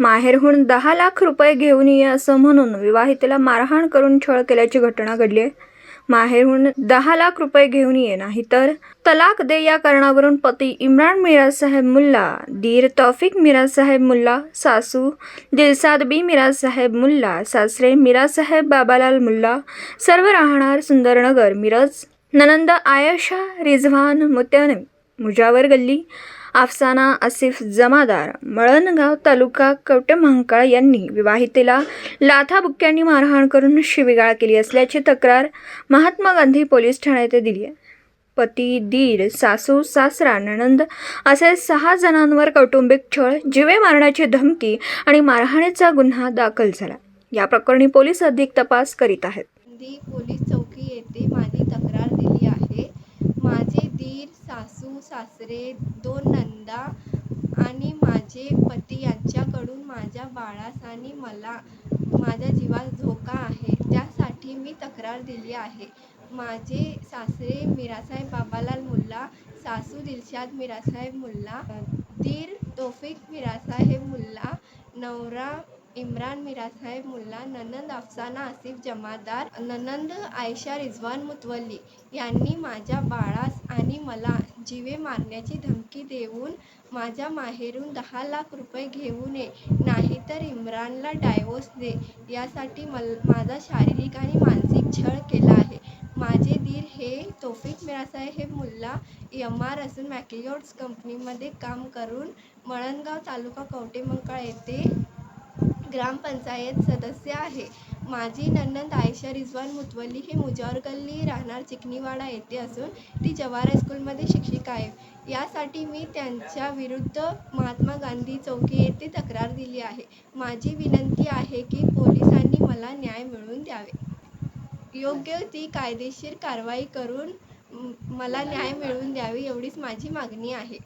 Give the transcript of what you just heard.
माहेरहून दहा लाख रुपये घेऊन ये असं म्हणून विवाहितेला मारहाण करून छळ केल्याची घटना घडली आहे. माहेरहून दहा लाख रुपये घेऊन ये नाही तर तलाक दे या कारणावरून पती इम्रान मिराज साहेब मुल्ला दीर तौफिक मिराज साहेब मुल्ला सासू दिलसाद बी मिराज साहेब मुल्ला सासरे मिराज साहेब बाबालाल मुल्ला सर्व राहणार सुंदरनगर मिरज ननंद आयशा रिझवान मुत्याने मुजावर गल्ली अफसाना आसिफ जमादार मळणगाव तालुका कवटेमहांकाळ यांनी विवाहितेला लाथाबुक्क्यांनी मारहाण करून शिवीगाळ केली असल्याची तक्रार महात्मा गांधी पोलीस ठाण्यात येथे दिली आहे. पती दीर सासू सासरा नणंद असे सहा जणांवर कौटुंबिक छळ जिवे मारण्याची धमकी आणि मारहाणीचा गुन्हा दाखल झाला. या प्रकरणी पोलीस अधिक तपास करीत आहेत. दी पोलीस चौकी येथे माझी तक्रार दिली आहे. माझे दीर सासू सासरे दोन नंदा आणि माझे पती यांच्याकडून माझ्या बाळास आणि मला माझ्या जीवास धोका आहे. त्यासाठी मी तक्रार दिली आहे. माझे सासरे मिरासाहेब बाबालाल मुल्ला सासू दिलशाद मिरासाहेब मुल्ला दीर तोफिक मिरासाहेब मुल्ला नवरा इम्रान मिरासाहेब मुल्ला ननंद अफसाना आसिफ जमादार ननंद आयशा रिझवान मुतवल्ली यांनी माझ्या बाळास आणि मला जीवे मारण्याची धमकी देऊन माझ्या माहेरून दहा लाख रुपये घेऊ नये नाहीतर इम्रानला डायवोर्स दे. यासाठी मल माझा शारीरिक आणि मानसिक छळ केला आहे. माझे दीर हे तोफिक मिरासाहेब मुल्ला एम आर असून मॅक्लिओड्स कंपनीमध्ये काम करून मळणगाव तालुका कवटेमंकाळ येथे ग्रामपंचायत सदस्य आहे. माझी नंदन आयशा रिझवान मुतवल्ली ही मुजावर गल्ली राहणार चिकनीवाडा येथे असून ती जवाहर हायस्कूलमध्ये शिक्षिका आहे. यासाठी मी त्यांच्या विरुद्ध महात्मा गांधी चौकी येथे तक्रार दिली आहे. माझी विनंती आहे की पोलिसांनी मला न्याय मिळवून द्यावे. योग्य ती कायदेशीर कारवाई करून मला न्याय मिळवून द्यावी एवढीच माझी मागणी आहे.